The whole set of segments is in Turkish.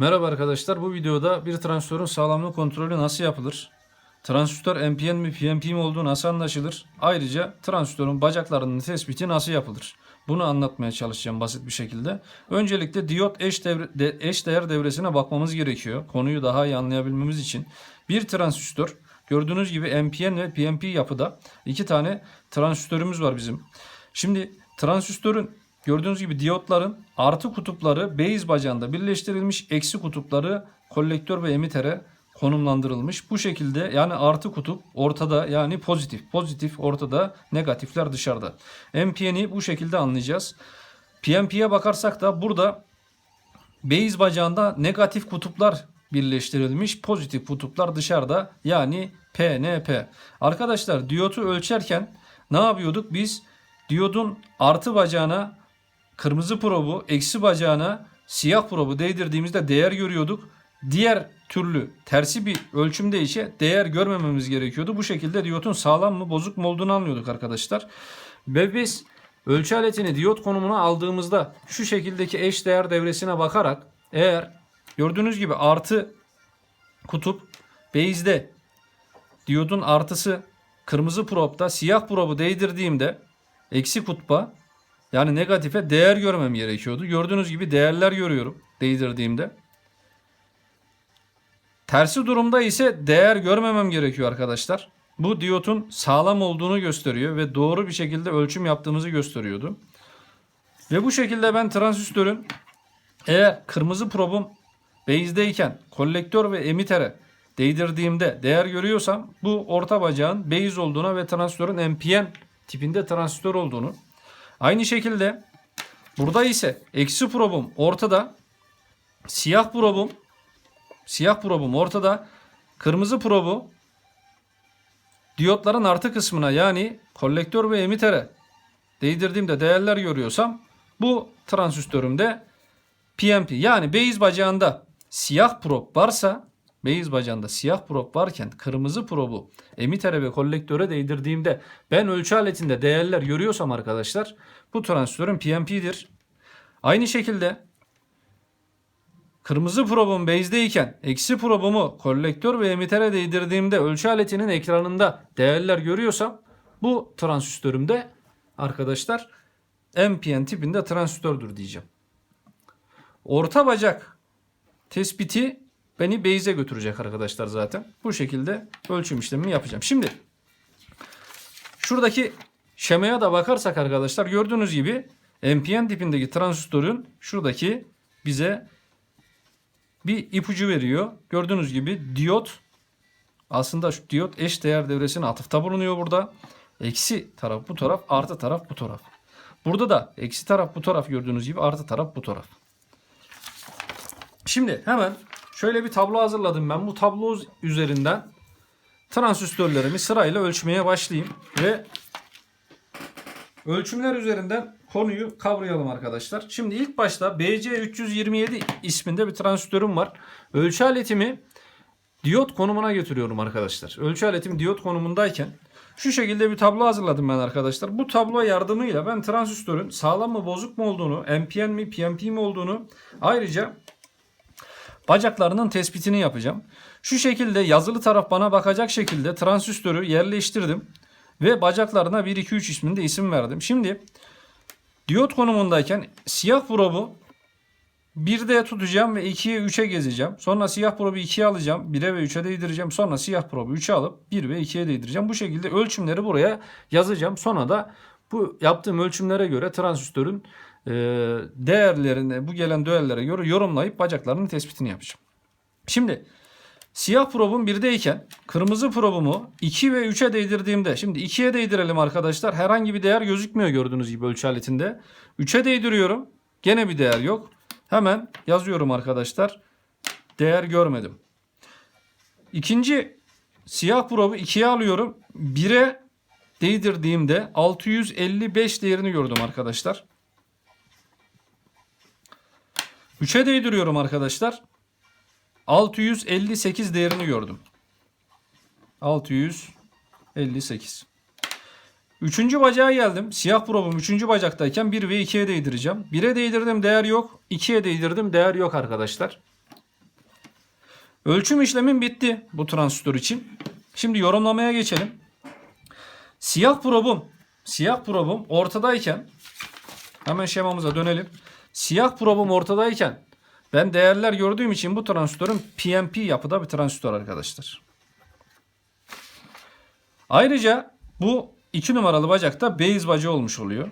Merhaba arkadaşlar. Bu videoda bir transistörün sağlamlık kontrolü nasıl yapılır? Transistör NPN mi PNP mi olduğu nasıl anlaşılır? Ayrıca transistörün bacaklarının tespiti nasıl yapılır? Bunu anlatmaya çalışacağım basit bir şekilde. Öncelikle diyot eş, devre, de- eş değer devresine bakmamız gerekiyor. Konuyu daha iyi anlayabilmemiz için. Bir transistör gördüğünüz gibi NPN ve PNP yapıda iki tane transistörümüz var bizim. Şimdi transistörün gördüğünüz gibi diyotların artı kutupları base bacağında birleştirilmiş, eksi kutupları kolektör ve emitere konumlandırılmış. Bu şekilde yani artı kutup ortada yani pozitif, pozitif ortada, negatifler dışarıda. NPN'i bu şekilde anlayacağız. PNP'ye bakarsak da burada base bacağında negatif kutuplar birleştirilmiş, pozitif kutuplar dışarıda yani PNP. Arkadaşlar diyotu ölçerken ne yapıyorduk? Biz diyodun artı bacağına kırmızı probu, eksi bacağına siyah probu değdirdiğimizde değer görüyorduk. Diğer türlü tersi bir ölçümde ise değer görmememiz gerekiyordu. Bu şekilde diyotun sağlam mı bozuk mu olduğunu anlıyorduk arkadaşlar. Ve biz ölçü aletini diyot konumuna aldığımızda şu şekildeki eş değer devresine bakarak eğer gördüğünüz gibi artı kutup base'de diyodun artısı kırmızı probda siyah probu değdirdiğimde eksi kutba yani negatife değer görmem gerekiyordu. Gördüğünüz gibi değerler görüyorum değdirdiğimde. Tersi durumda ise değer görmemem gerekiyor arkadaşlar. Bu diyotun sağlam olduğunu gösteriyor ve doğru bir şekilde ölçüm yaptığımızı gösteriyordu. Ve bu şekilde ben transistörün eğer kırmızı probum base'deyken kolektör ve emitere değdirdiğimde değer görüyorsam bu orta bacağın base olduğuna ve transistörün NPN tipinde transistör olduğunu. Aynı şekilde burada ise eksi probum ortada siyah probum siyah probum ortada kırmızı probu diyotların artı kısmına yani kolektör ve emitere değdirdiğimde değerler görüyorsam bu transistörümde PNP yani base bacağında siyah prob varsa base bacağında siyah prob varken kırmızı probu emitere ve kolektöre değdirdiğimde ben ölçü aletinde değerler görüyorsam arkadaşlar bu transistörün PNP'dir. Aynı şekilde kırmızı probum base'deyken eksi probumu kolektör ve emitere değdirdiğimde ölçü aletinin ekranında değerler görüyorsam bu transistörümde arkadaşlar NPN tipinde transistördür diyeceğim. Orta bacak tespiti beni base'e götürecek arkadaşlar zaten. Bu şekilde ölçüm işlemini yapacağım. Şimdi şuradaki şemaya da bakarsak arkadaşlar gördüğünüz gibi NPN tipindeki transistörün şuradaki bize bir ipucu veriyor. Gördüğünüz gibi diyot aslında şu diyot eş değer devresine atıfta bulunuyor burada. Eksi taraf bu taraf, artı taraf bu taraf. Burada da eksi taraf bu taraf gördüğünüz gibi artı taraf bu taraf. Şimdi hemen şöyle bir tablo hazırladım ben. Bu tablo üzerinden transistörlerimi sırayla ölçmeye başlayayım ve ölçümler üzerinden konuyu kavrayalım arkadaşlar. Şimdi ilk başta BC327 isminde bir transistörüm var. Ölçü aletimi diyot konumuna getiriyorum arkadaşlar. Ölçü aletim diyot konumundayken şu şekilde bir tablo hazırladım ben arkadaşlar. Bu tablo yardımıyla ben transistörün sağlam mı bozuk mu olduğunu, NPN mi PNP mi olduğunu ayrıca bacaklarının tespitini yapacağım. Şu şekilde yazılı taraf bana bakacak şekilde transistörü yerleştirdim ve bacaklarına 1 2 3 isminde isim verdim. Şimdi diyot konumundayken siyah probu 1'de tutacağım ve 2'ye 3'e gezeceğim. Sonra siyah probu 2'ye alacağım. 1'e ve 3'e değdireceğim. Sonra siyah probu 3'e alıp 1 ve 2'ye değdireceğim. Bu şekilde ölçümleri buraya yazacağım. Sonra da bu yaptığım ölçümlere göre transistörün değerlerine, bu gelen değerlere göre yorumlayıp bacaklarının tespitini yapacağım. Şimdi siyah probum 1'deyken kırmızı probumu 2 ve 3'e değdirdiğimde şimdi 2'ye değdirelim arkadaşlar. Herhangi bir değer gözükmüyor gördüğünüz gibi ölçü aletinde. 3'e değdiriyorum. Gene bir değer yok. Hemen yazıyorum arkadaşlar. Değer görmedim. İkinci siyah probu 2'ye alıyorum. 1'e değdirdiğimde 655 değerini gördüm arkadaşlar. 3'e değdiriyorum arkadaşlar. 658 değerini gördüm. 658. Üçüncü bacağa geldim. Siyah probum üçüncü bacaktayken 1 ve 2'ye değdireceğim. 1'e değdirdim değer yok. 2'ye değdirdim değer yok arkadaşlar. Ölçüm işlemim bitti bu transistör için. Şimdi yorumlamaya geçelim. Siyah probum, siyah probum ortadayken hemen şemamıza dönelim. Siyah probum ortadayken ben değerler gördüğüm için bu transistörün PNP yapıda bir transistör arkadaşlar. Ayrıca bu 2 numaralı bacakta base bacağı olmuş oluyor.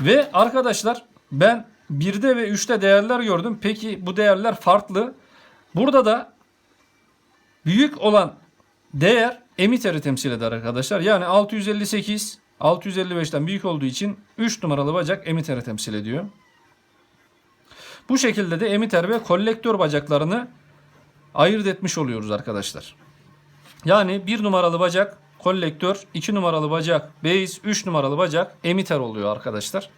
Ve arkadaşlar ben 1'de ve 3'te değerler gördüm. Peki bu değerler farklı. Burada da büyük olan değer emitteri temsil eder arkadaşlar. Yani 658 655'ten büyük olduğu için 3 numaralı bacak emitteri temsil ediyor. Bu şekilde de emitter ve kolektör bacaklarını ayırt etmiş oluyoruz arkadaşlar. Yani 1 numaralı bacak kolektör, 2 numaralı bacak base, 3 numaralı bacak emitter oluyor arkadaşlar.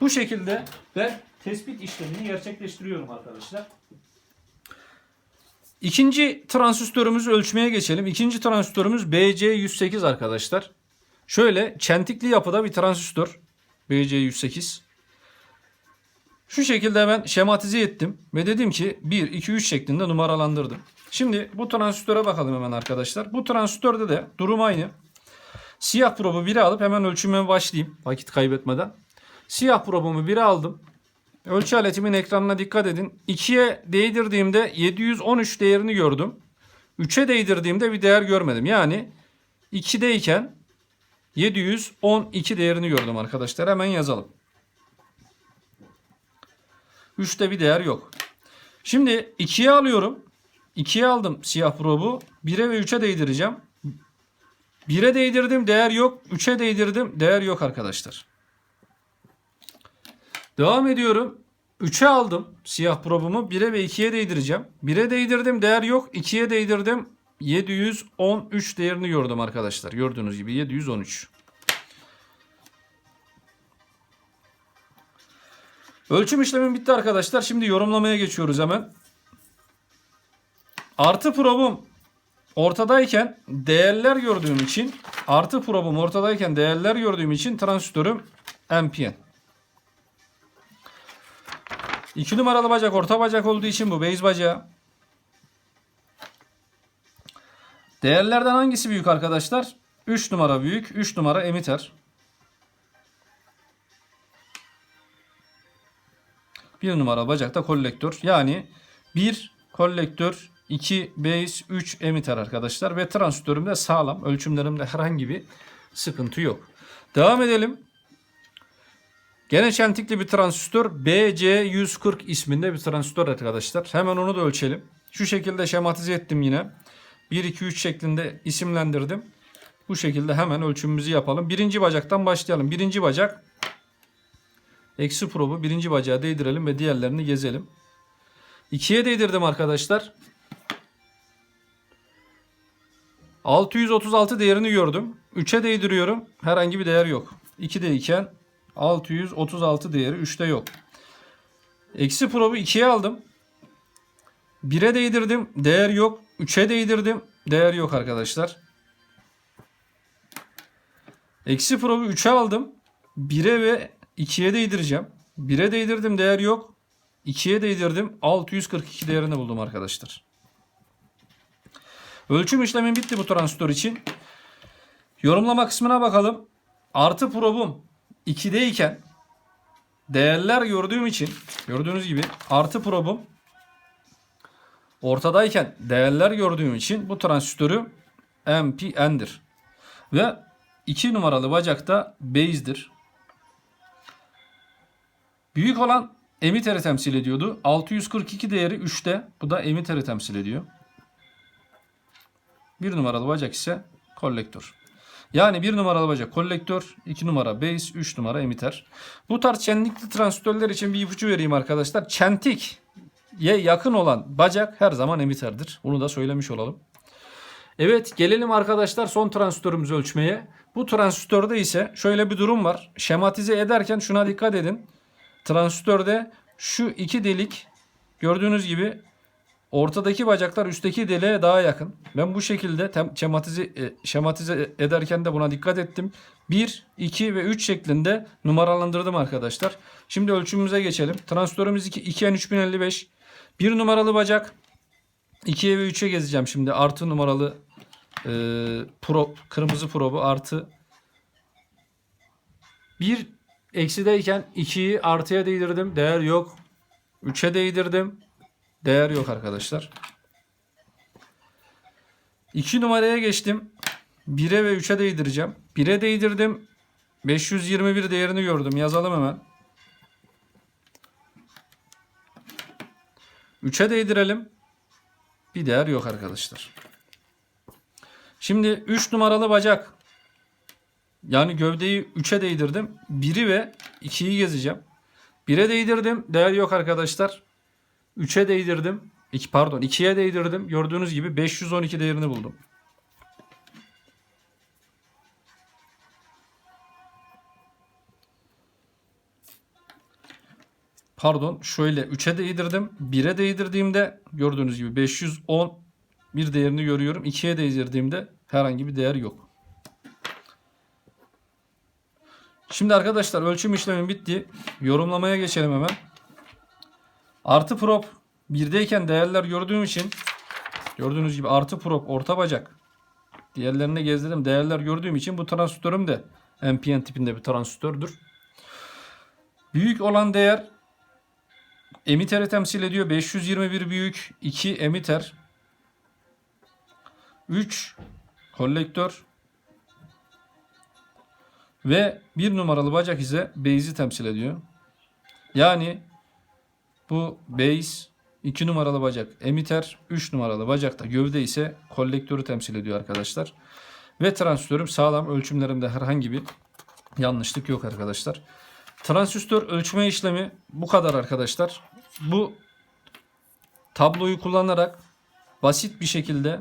Bu şekilde ben tespit işlemini gerçekleştiriyorum arkadaşlar. İkinci transistörümüzü ölçmeye geçelim. İkinci transistörümüz BC108 arkadaşlar. Şöyle çentikli yapıda bir transistör BC108. Şu şekilde ben şematize ettim ve dedim ki 1, 2, 3 şeklinde numaralandırdım. Şimdi bu transistöre bakalım hemen arkadaşlar. Bu transistörde de durum aynı. Siyah probu 1'e alıp hemen ölçüme başlayayım vakit kaybetmeden. Siyah probumu 1'e aldım. Ölçü aletimin ekranına dikkat edin. 2'ye değdirdiğimde 713 değerini gördüm. 3'e değdirdiğimde bir değer görmedim. Yani 2'deyken 712 değerini gördüm arkadaşlar. Hemen yazalım. 3'te bir değer yok. Şimdi 2'ye alıyorum. 2'ye aldım siyah probu. 1'e ve 3'e değdireceğim. 1'e değdirdim değer yok. 3'e değdirdim değer yok arkadaşlar. Devam ediyorum. 3'e aldım siyah probumu. 1'e ve 2'ye değdireceğim. 1'e değdirdim değer yok. 2'ye değdirdim. 713 değerini gördüm arkadaşlar. Gördüğünüz gibi 713. Ölçüm işlemim bitti arkadaşlar. Şimdi yorumlamaya geçiyoruz hemen. Artı probum ortadayken değerler gördüğüm için artı probum ortadayken değerler gördüğüm için transistörüm NPN. 2 numaralı bacak orta bacak olduğu için bu base bacağı. Değerlerden hangisi büyük arkadaşlar? 3 numara büyük, 3 numara emitter. 1 numara bacakta kolektör. Yani 1 kolektör, 2 base, 3 emitter arkadaşlar. Ve transistörüm de sağlam. Ölçümlerimde herhangi bir sıkıntı yok. Devam edelim. Gene çentikli bir transistör BC140 isminde bir transistör arkadaşlar. Hemen onu da ölçelim. Şu şekilde şematize ettim yine. 1, 2, 3 şeklinde isimlendirdim. Bu şekilde hemen ölçümümüzü yapalım. Birinci bacaktan başlayalım. Birinci bacak eksi probu birinci bacağa değdirelim ve diğerlerini gezelim. 2'ye değdirdim arkadaşlar. 636 değerini gördüm. 3'e değdiriyorum. Herhangi bir değer yok. 2'de iken 636 değeri 3'te yok. Eksi probu 2'ye aldım. 1'e değdirdim. Değer yok. 3'e değdirdim. Değer yok arkadaşlar. Eksi probu 3'e aldım. 1'e ve 2'ye değdireceğim. 1'e değdirdim. Değer yok. 2'ye değdirdim. 642 değerini buldum arkadaşlar. Ölçüm işlemim bitti bu transistör için. Yorumlama kısmına bakalım. Artı probum 2'deyken değerler gördüğüm için gördüğünüz gibi artı probum ortadayken değerler gördüğüm için bu transistörü MPN'dir. Ve 2 numaralı bacakta base'dir. Büyük olan emitteri temsil ediyordu. 642 değeri 3'te. Bu da emitteri temsil ediyor. 1 numaralı bacak ise kolektör. Yani 1 numaralı bacak kolektör, 2 numara base, 3 numara emitter. Bu tarz çentikli transistörler için bir ipucu vereyim arkadaşlar. Çentik yakın olan bacak her zaman emitterdir. Bunu da söylemiş olalım. Evet gelelim arkadaşlar son transistörümüzü ölçmeye. Bu transistörde ise şöyle bir durum var. Şematize ederken şuna dikkat edin. Transistörde şu iki delik gördüğünüz gibi ortadaki bacaklar üstteki deliğe daha yakın. Ben bu şekilde şematize, e, şematize ederken de buna dikkat ettim. 1, 2 ve 3 şeklinde numaralandırdım arkadaşlar. Şimdi ölçümümüze geçelim. Transistörümüz 2, 2N3055. 1 numaralı bacak 2'ye ve 3'e gezeceğim şimdi. Artı numaralı e, prop, kırmızı probu artı 1 eksideyken 2'yi artıya değdirdim. Değer yok. 3'e değdirdim. Değer yok arkadaşlar. 2 numaraya geçtim. 1'e ve 3'e değdireceğim. 1'e değdirdim. 521 değerini gördüm. Yazalım hemen. 3'e değdirelim. Bir değer yok arkadaşlar. Şimdi 3 numaralı bacak. Yani gövdeyi 3'e değdirdim. 1'i ve 2'yi gezeceğim. 1'e değdirdim. Değer yok arkadaşlar. 3'e değdirdim. 2 pardon 2'ye değdirdim. Gördüğünüz gibi 512 değerini buldum. Pardon şöyle 3'e değdirdim. 1'e değdirdiğimde gördüğünüz gibi 510 bir değerini görüyorum. 2'ye değdirdiğimde herhangi bir değer yok. Şimdi arkadaşlar ölçüm işlemi bitti. Yorumlamaya geçelim hemen. Artı prop 1'deyken değerler gördüğüm için gördüğünüz gibi artı prop orta bacak. Diğerlerine gezdirdim. Değerler gördüğüm için bu transistörüm de NPN tipinde bir transistördür. Büyük olan değer emiteri temsil ediyor. 521 büyük, 2 emiter, 3 kolektör ve bir numaralı bacak ise base'i temsil ediyor. Yani bu base 2 numaralı bacak emiter, 3 numaralı bacak da gövde ise kolektörü temsil ediyor arkadaşlar. Ve transistörüm sağlam ölçümlerimde herhangi bir yanlışlık yok arkadaşlar. Transistör ölçme işlemi bu kadar arkadaşlar. Bu tabloyu kullanarak basit bir şekilde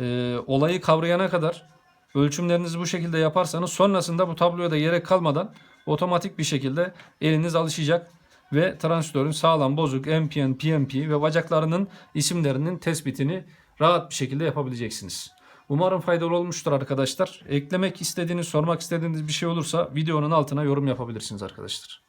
e, olayı kavrayana kadar ölçümlerinizi bu şekilde yaparsanız sonrasında bu tabloya da gerek kalmadan otomatik bir şekilde eliniz alışacak ve transistörün sağlam bozuk NPN, PNP ve bacaklarının isimlerinin tespitini rahat bir şekilde yapabileceksiniz. Umarım faydalı olmuştur arkadaşlar. Eklemek istediğiniz, sormak istediğiniz bir şey olursa videonun altına yorum yapabilirsiniz arkadaşlar.